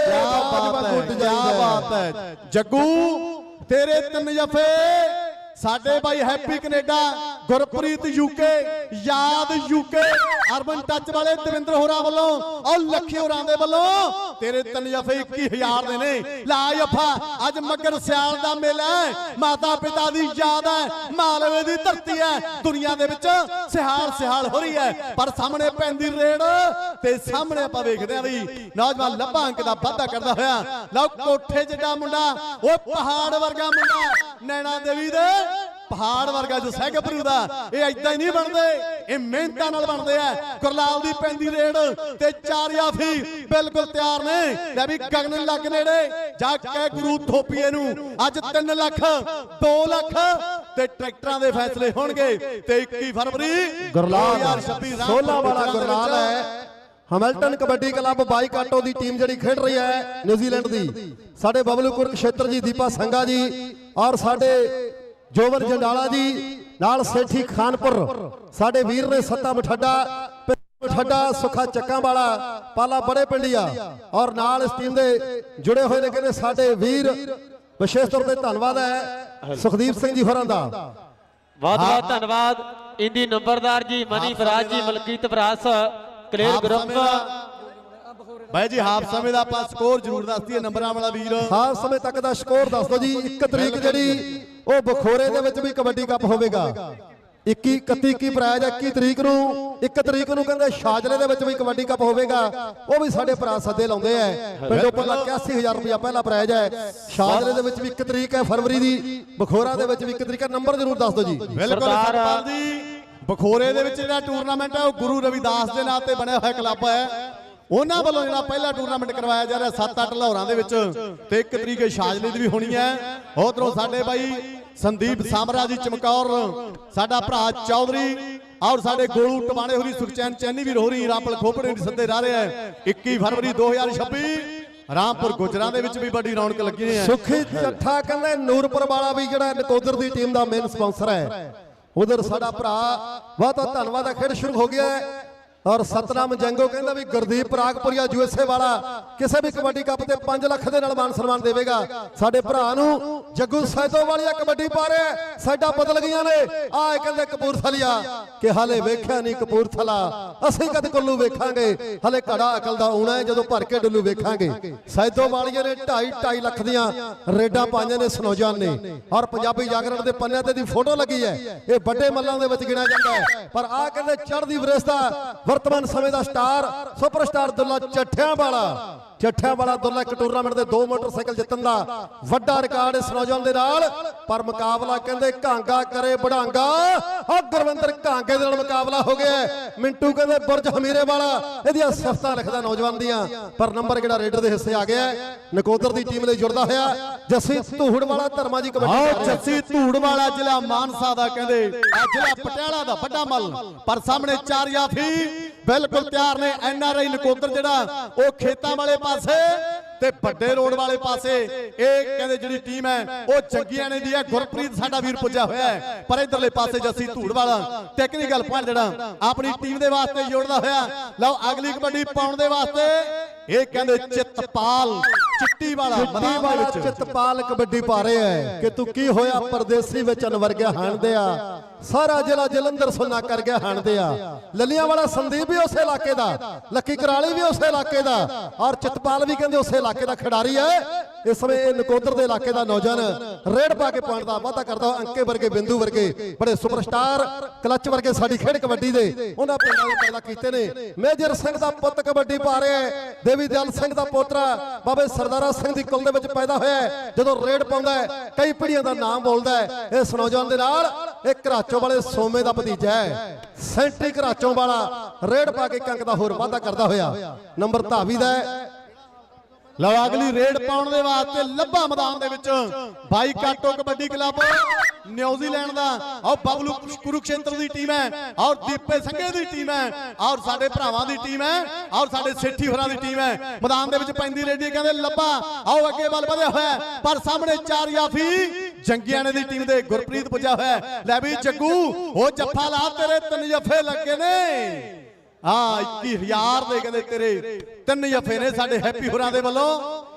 S2: ਕਿਆ ਬਾਤ ਹੈ ਕਿਆ ਬਾਤ ਹੈ। ਜੱਗੂ ਤੇਰੇ ਤਿੰਨ ਜਫੇ। ਸਾਡੇ ਭਾਈ Happy Canada Gurpreet UK Yaad UK urban touch ਵਾਲੇ ਦਵਿੰਦਰ ਹੋਰਾਂ ਵੱਲੋਂ, ਔਰ ਲੱਖੀ ਹੋਰਾਂ ਦੇ ਵੱਲੋਂ, ਤੇਰੇ ਤਿੰਨ ਜਫੇ 21000 ਦੇ ਨੇ। ਲਾ ਜਫਾ, ਅੱਜ ਮੱਗਰ ਸਿਆਲ ਦਾ ਮੇਲਾ ਹੈ ਮਾਤਾ ਪਿਤਾ ਦੀ ਯਾਦ ਹੈ, ਮਾਲਵੇ ਦੀ ਧਰਤੀ ਹੈ, ਦੁਨੀਆ ਦੇ ਵਿੱਚ ਸਿਹਾਲ ਸਿਹਾਲ ਹੋ ਰਹੀ ਹੈ, ਪਰ ਸਾਹਮਣੇ ਪੈਂਦੀ ਰੇੜ, ਤੇ ਸਾਹਮਣੇ ਆਪਾਂ ਵੇਖਦੇ ਆ ਵੀ ਨੌਜਵਾਨ ਲੱਭਾ ਅੰਕ ਦਾ ਵਾਧਾ ਕਰਦਾ ਹੋਇਆ। ਲਓ ਕੋਠੇ ਜਿੱਡਾ ਮੁੰਡਾ, ਉਹ ਪਹਾੜ ਵਰਗਾ ਮੁੰਡਾ, ਨੈਣਾ ਦੇਵੀ ਦੇ ਪਹਾੜ ਵਰਗਾ ਜੋ ਸਹਿਗਪਰੂ ਦਾ ਇਹ ਐਦਾਂ ਹੀ ਨਹੀਂ ਬਣਦੇ। ਇਹ ਮਿਹਨਤਾਂ ਨਾਲ ਬਣਦੇ ਆ। ਗੁਰਲਾਲ ਦੀ ਪੈਂਦੀ ਰੇਡ ਤੇ ਚਾਰ ਜਾਫੀ ਬਿਲਕੁਲ ਤਿਆਰ ਨੇ। ਲੈ ਵੀ ਗਗਨ ਲੱਗ ਨੇੜੇ ਜਾ ਕੇ ਗੁਰੂ ਥੋਪੀਏ ਨੂੰ। ਅੱਜ 3 ਲੱਖ 2 ਲੱਖ ਤੇ ਟਰੈਕਟਰਾਂ ਦੇ ਫੈਸਲੇ ਹੋਣਗੇ ਤੇ 21 ਫਰਵਰੀ
S1: ਗੁਰਲਾਲ।
S2: 2026 ਰਾਮਪੁਰ
S1: ਸੋਲਾ ਵਾਲਾ
S2: ਗੁਜਰਾਂ ਦੇ
S1: ਗੁਰਲਾਲ ਹੈ। ਹੈਮਿਲਟਨ ਕਬੱਡੀ ਕਲੱਬ ਬਾਈਕਾਟੋ ਦੀ ਟੀਮ ਜਿਹੜੀ ਖੇਡ ਰਹੀ ਹੈ ਨਿਊਜ਼ੀਲੈਂਡ ਦੀ। ਸਾਡੇ ਬਬਲੂ ਕੁਰਕਸ਼ੇਤਰ ਜੀ ਦੀਪਾ ਸੰਘਾ ਜੀ ਔਰ ਸਾਡੇ ਜੋਵਰ ਜੰਡਾਲਾ ਜੀ ਨਾਲ ਸੇਠੀ ਖਾਨਪੁਰ। ਸਾਡੇ ਵੀਰ ਨੇ ਸੱਤਾ ਮਠੱਡਾ ਮਠੱਡਾ ਸੁਖਾ ਚੱਕਾਂ ਵਾਲਾ ਪਾਲਾ ਬੜੇ ਪਿੰਡੀਆ। ਔਰ ਨਾਲ ਇਸ ਟੀਮ ਦੇ ਜੁੜੇ ਹੋਏ ਨੇ ਕਹਿੰਦੇ ਸਾਡੇ ਵੀਰ। ਵਿਸ਼ੇਸ਼ ਤੌਰ ਤੇ ਧੰਨਵਾਦ ਹੈ ਸੁਖਦੀਪ ਸਿੰਘ ਜੀ ਹੋਰਾਂ ਦਾ।
S3: ਬਹੁਤ ਬਹੁਤ ਧੰਨਵਾਦ। ਇੰਦੀ ਨੰਬਰਦਾਰ ਜੀ ਮਨੀ ਫਰਾਜ ਜੀ ਮਲਕੀਤ ਫਰਾਸ ਕਲੇਰ
S2: ਹਾਫ
S3: ਗਰੁੱਪ।
S2: ਬਾਈ ਜੀ ਹਾਫ ਸਮੇਂ ਦਾ ਆਪਾਂ ਸਕੋਰ ਜ਼ਰੂਰ ਦੱਸ ਦਈਏ ਨੰਬਰਾਂ ਵਾਲਾ ਵੀਰ।
S1: ਖਾਸ ਸਮੇਂ ਤੱਕ ਦਾ ਸਕੋਰ ਦੱਸ ਦਿਓ ਜੀ। 1 ਤਰੀਕ ਜਿਹੜੀ ਉਹ ਬਖੋਰੇ ਦੇ ਵਿੱਚ ਵੀ ਕਬੱਡੀ ਕੱਪ ਹੋਵੇਗਾ। 21 31 21 ਪ੍ਰਾਈਜ਼ 21 ਤਰੀਕ ਨੂੰ 1 ਤਰੀਕ ਨੂੰ ਕਹਿੰਦੇ ਸ਼ਾਜਲੇ ਦੇ ਵਿੱਚ ਵੀ ਕਬੱਡੀ ਕੱਪ ਹੋਵੇਗਾ। ਉਹ ਵੀ ਸਾਡੇ ਭਰਾ ਸੱਦੇ ਲਾਉਂਦੇ ਐ। ਪਿੰਡ ਉੱਪਰ 81000 ਰੁਪਇਆ ਪਹਿਲਾ ਪ੍ਰਾਈਜ਼ ਹੈ ਸ਼ਾਜਲੇ ਦੇ ਵਿੱਚ ਵੀ 1 ਤਰੀਕ ਹੈ ਫਰਵਰੀ ਦੀ। ਬਖੋਰਾ ਦੇ ਵਿੱਚ ਵੀ 1 ਤਰੀਕ ਹੈ ਨੰਬਰ ਜ਼ਰੂਰ ਦੱਸ ਦਿਓ ਜੀ।
S2: ਬਿਲਕੁਲ
S3: ਸਰਦਾਰ-
S2: ਜੀ। ਬਖੋਰੇ ਦੇ ਵਿੱਚ ਜਿਹੜਾ ਟੂਰਨਾਮੈਂਟ ਹੈ ਉਹ ਗੁਰੂ ਰਵਿਦਾਸ ਦੇ ਨਾਂ ਤੇ ਬਣਿਆ ਹੋਇਆ ਕਲੱਬ ਹੈ ਉਹਨਾਂ ਵੱਲੋਂ ਜਿਹੜਾ ਪਹਿਲਾ ਟੂਰਨਾਮੈਂਟ ਕਰਵਾਇਆ ਜਾ ਰਿਹਾ 7-8 ਲਾਹੌਰਾਂ ਦੇ ਵਿੱਚ ਤੇ ਇੱਕ ਤਰੀਕੇ ਸ਼ਾਜਲੀ ਦੀ ਵੀ ਹੋਣੀ ਹੈ। ਉਧਰੋਂ ਸਾਡੇ ਬਾਈ ਸੰਦੀਪ ਸਾਮਰਾ ਜੀ ਚਮਕੌਰ, ਸਾਡਾ ਭਰਾ ਚੌਧਰੀ ਔਰ ਸਾਡੇ ਗੋਲੂ ਟਵਾਣੇ ਹੋਰੀ ਸੁਖਚੈਨ ਚੈਨੀ ਵੀ ਹੋਰੀ ਰਾਪਲ ਖੋਪੜੇ ਦੀ ਸੱਦੇ ਰਾ ਰਿਹਾ ਹੈ। 21 ਫਰਵਰੀ 2026 ਰਾਮਪੁਰ ਗੁਜਰਾਂ ਦੇ ਵਿੱਚ ਵੀ ਵੱਡੀ ਰੌਣਕ ਲੱਗੀ ਹੈ।
S1: ਸੁਖੀ ਚੱਠਾ ਕਹਿੰਦੇ ਨੂਰਪੁਰ ਵਾਲਾ ਵੀ ਜਿਹੜਾ ਨਕੋਦਰ ਦੀ ਟੀਮ ਦਾ ਮੇਨ ਸਪਾਂਸਰ ਹੈ। ਉਧਰ ਸਾਡਾ ਭਰਾ ਬਹੁਤ ਧੰਨਵਾਦ ਹੈ ਖੇਡ ਸ਼ੁਰੂ ਹੋ ਗਿਆ ਹੈ। ਔਰ ਸਤਨਾਮ ਜੰਗੋ ਕਹਿੰਦਾ ਵੀ ਗੁਰਦੀਪ ਰਾਗਪੁਰੀਆ ਯੂਐਸਏ ਵਾਲਾ ਕਿਸੇ ਵੀ ਕਬੱਡੀ ਕੱਪ ਤੇ 5 ਲੱਖ ਦੇ ਨਾਲ ਮਾਨ ਸਨਮਾਨ ਦੇਵੇਗਾ। ਸਾਡੇ ਭਰਾ ਨੂੰ ਜੱਗੂ ਸੈਦੋ ਵਾਲੀਆ ਕਬੱਡੀ ਪਾ ਰਿਹਾ ਸਾਡਾ ਬਦਲ ਗਈਆਂ ਨੇ, ਆਹ ਕਹਿੰਦੇ ਕਪੂਰਥਲੀਆ। ਕਿ ਹਾਲੇ ਵੇਖਿਆ ਨਹੀਂ ਕਪੂਰਥਲਾ। ਅਸੀਂ ਕਦ ਕੁੱਲੂ ਵੇਖਾਂਗੇ। ਹਲੇ ਘੜਾ ਅਕਲ ਦਾ ਆਉਣਾ ਹੈ, ਜਦੋਂ ਭਰ ਕੇ ਡੁੱਲੂ ਵੇਖਾਂਗੇ। ਸੈਦੋ ਵਾਲੀਏ ਨੇ 2.5 2.5 ਲੱਖ ਦੀਆਂ ਰੇਡਾਂ ਪਾਈਆਂ ਨੇ ਸਨੌਜਾਨ ਨੇ। ਔਰ ਪੰਜਾਬੀ ਜਾਗਰਣ ਦੇ ਪੰਨਿਆਂ ਤੇ ਦੀ ਫੋਟੋ ਲੱਗੀ ਹੈ। ਇਹ ਵੱਡੇ ਮੱਲਾਂ ਦੇ ਵਿੱਚ ਗਿਣਿਆ ਜਾਂਦਾ ਹੈ। ਪਰ ਆਹ ਕਹਿੰਦੇ ਚੜ੍ਹਦੀ ਵਿਰਸਤਾ ਵਰਤਮਾਨ ਸਮੇਂ ਦਾ ਸਟਾਰ ਸੁਪਰਸਟਾਰ ਦੁੱਲਾ ਚੱਠਿਆਂ ਵਾਲਾ ਚੱਠਿਆਂ ਵਾਲਾ ਦੁੱਲਾ ਇੱਕ ਟੂਰਨਾਮੈਂਟ ਦੇ ਦੋ ਮੋਟਰਸਾਈਕਲ ਜਿੱਤਣ ਦਾ ਵੱਡਾ ਰਿਕਾਰਡ ਇਸ ਨੌਜਵਾਨ ਦੇ ਨਾਲ। ਪਰ ਮੁਕਾਬਲਾ ਕਹਿੰਦੇ ਕਾਂਗਾ ਕਰੇ ਬੜਾਂਗਾ। ਆ ਗੁਰਵਿੰਦਰ ਕਾਂਗੇ ਦੇ ਨਾਲ ਮੁਕਾਬਲਾ ਹੋ ਗਿਆ। ਮਿੰਟੂ ਕਹਿੰਦੇ ਬੁਰਜ ਹਮੀਰੇ ਵਾਲਾ ਇਹਦੀਆਂ ਸਿਫਤਾਂ ਲਿਖਦਾ ਨੌਜਵਾਨ ਦੀਆਂ। ਪਰ ਨੰਬਰ ਜਿਹੜਾ ਰੇਡਰ ਦੇ ਹਿੱਸੇ ਆ ਗਿਆ। ਨਕੋਦਰ ਦੀ ਟੀਮ ਲਈ ਜੁੜਦਾ ਹੋਇਆ ਜੱਸੀ ਧੂੜ ਵਾਲਾ ਧਰਮਾ ਜੀ ਕਬੱਡੀ ਹੈ।
S2: ਜੱਸੀ ਧੂੜ ਵਾਲਾ ਜ਼ਿਲ੍ਹਾ ਮਾਨਸਾ ਦਾ ਕਹਿੰਦੇ। ਆ ਜ਼ਿਲ੍ਹਾ ਪਟਿਆਲਾ ਦਾ ਵੱਡਾ ਮੱਲ। ਪਰ ਸਾਹਮਣੇ ਚਾਰ ਜਾਫੀ ਬਿਲਕੁਲ ਤਿਆਰ ਨੇ ਐਨ ਆਰ ਆਈ ਨਕੋਦਰ ਜਿਹੜਾ ਉਹ ਖੇਤਾਂ ਵਾਲੇ ਪਾਸੇ। ਤੇ ਵੱਡੇ ਰੋਡ ਵਾਲੇ ਪਾਸੇ ਇਹ ਕਹਿੰਦੇ ਜਿਹੜੀ ਟੀਮ ਹੈ ਉਹ ਜੰਗੀਆਂ ਨੇ ਦੀ ਹੈ। ਗੁਰਪ੍ਰੀਤ ਸਾਡਾ ਵੀਰ ਪੁੱਜਿਆ ਹੋਇਆ ਹੈ। ਪਰ ਇਧਰਲੇ ਪਾਸੇ ਜੱਸੀ ਧੂੜ ਵਾਲਾ ਟੈਕਨੀਕਲ ਪੁਆਇੰਟ ਜਿਹੜਾ ਆਪਣੀ ਟੀਮ ਦੇ ਵਾਸਤੇ ਜੋੜਦਾ ਹੋਇਆ। ਲਓ ਅਗਲੀ ਕਬੱਡੀ ਪਾਉਣ ਦੇ ਵਾਸਤੇ ਇਹ ਕਹਿੰਦੇ ਚਿੱਤਪਾਲ ਚਿੱਟੀ ਵਾਲਾ
S1: ਵਾਲਾ
S2: ਵਿੱਚ।
S1: ਚਿਤਪਾਲ ਕਬੱਡੀ ਪਾ ਰਿਹਾ ਹੈ। ਕਿ ਤੂੰ ਕੀ ਹੋਇਆ? ਪਰਦੇਸੀ ਵਿੱਚ ਅਨਵਰਗਿਆ ਹਾਣਦੇ ਆ। ਸਾਰਾ ਜ਼ਿਲ੍ਹਾ ਜਲੰਧਰ ਸੁਨਾ ਕਰ ਗਿਆ ਹਾਣਦੇ ਆ। ਲੱਲੀਆਂ ਵਾਲਾ ਸੰਦੀਪ ਵੀ ਉਸੇ ਇਲਾਕੇ ਦਾ ਲੱਕੀ ਕਰਾਲੀ ਵੀ ਉਸੇ ਇਲਾਕੇ ਦਾ। ਔਰ ਚਿਤਪਾਲ ਵੀ ਕਹਿੰਦੇ ਉਸੇ ਇਲਾਕੇ ਦਾ ਖਿਡਾਰੀ ਹੈ। ਇਸ ਸਮੇਂ ਇਹ ਨਕੋਦਰ ਦੇ ਇਲਾਕੇ ਦਾ ਨੌਜਵਾਨ ਰੇਡ ਪਾ ਕੇ ਪੁਆਇੰਟ ਦਾ ਵਾਅਦਾ ਕਰਦਾ ਹੋਇਆ, ਅੰਕੇ ਵਰਗੇ, ਬਿੰਦੂ ਵਰਗੇ, ਬੜੇ ਸੁਪਰਸਟਾਰ, ਕਲੱਚ ਵਰਗੇ ਸਾਡੀ ਖੇਡ ਕਬੱਡੀ ਦੇ। ਉਹਨਾਂ ਪਿੰਡਾਂ ਦੇ ਪੈਦਾ ਕੀਤੇ ਨੇ। ਮੇਜਰ ਸਿੰਘ ਦਾ ਪੁੱਤ ਕਬੱਡੀ ਪਾ ਰਿਹਾ ਹੈ। ਦੇਵੀ ਦਿਆਲ ਸਿੰਘ ਦਾ ਪੋਤਰਾ ਬਾਬੇ ਸਰਦਾਰਾ ਸਿੰਘ ਦੀ ਕੁਲ ਦੇ ਵਿੱਚ ਪੈਦਾ ਹੋਇਆ ਹੈ। ਜਦੋਂ ਰੇਡ ਪਾਉਂਦਾ ਹੈ, ਕਈ ਪੀੜੀਆਂ ਦਾ ਨਾਮ ਬੋਲਦਾ ਹੈ। ਇਸ ਨੌਜਵਾਨ ਦੇ ਨਾਲ ਇਹ ਘਰਾਚੋਂ ਵਾਲੇ ਸੋਮੇ ਦਾ ਭਤੀਜਾ ਹੈ। ਸੈਂਟਰੀ ਘਰਾਚੋਂ ਵਾਲਾ ਰੇਡ ਪਾ ਕੇ ਕੰਕ ਦਾ ਹੋਰ ਵਾਅਦਾ ਕਰਦਾ ਹੋਇਆ। ਨੰਬਰ ਧਾਵੀ ਦਾ ਹੈ।
S2: ਲਓ ਅਗਲੀ ਰੇਡ ਪਾਉਣ ਦੇ ਵਾਸਤੇ ਲੱਭਾ ਮੈਦਾਨ ਦੇ ਵਿੱਚ। Waikato kabaddi club, New Zealand ਦਾ। ਔਰ ਬਬਲੂ ਕੁਰੂਕਸ਼ੇਤਰ ਦੀ ਟੀਮ ਹੈ ਔਰ ਦੀਪੇ ਸੰਘੇ ਦੀ ਟੀਮ ਹੈ ਔਰ ਸਾਡੇ ਭਰਾਵਾਂ ਦੀ ਟੀਮ ਹੈ ਔਰ ਸਾਡੇ ਸੇਠੀ ਹੋਰਾਂ ਦੀ ਟੀਮ ਹੈ। ਮੈਦਾਨ ਦੇ ਵਿੱਚ ਪੈਂਦੀ ਰੇਡੀ, ਕਹਿੰਦੇ ਲੱਭਾ। ਆਓ ਅੱਗੇ ਵੱਲ ਵਧਿਆ ਹੋਇਆ ਪਰ ਸਾਹਮਣੇ ਚਾਰ ਯਾਫੀ। ਜੰਗੀਆਣੇ ਦੀ ਟੀਮ ਦੇ ਗੁਰਪ੍ਰੀਤ ਪੁੱਜਿਆ ਹੋਇਆ ਹੈ। ਲੈ ਵੀ ਜੱਗੂ, ਉਹ ਜੱਫਾ ਲਾ ਤੇਰੇ ਤਿੰਨ ਜੱਫੇ ਲੱਗੇ ਨੇ। ਹਾਂ 21000 ਦੇ ਕਹਿੰਦੇ ਤੇਰੇ। ਤਿੰਨ ਜਫੇ ਨੇ ਸਾਡੇ ਹੈਪੀ ਹੋਰਾਂ ਦੇ ਵੱਲੋਂ।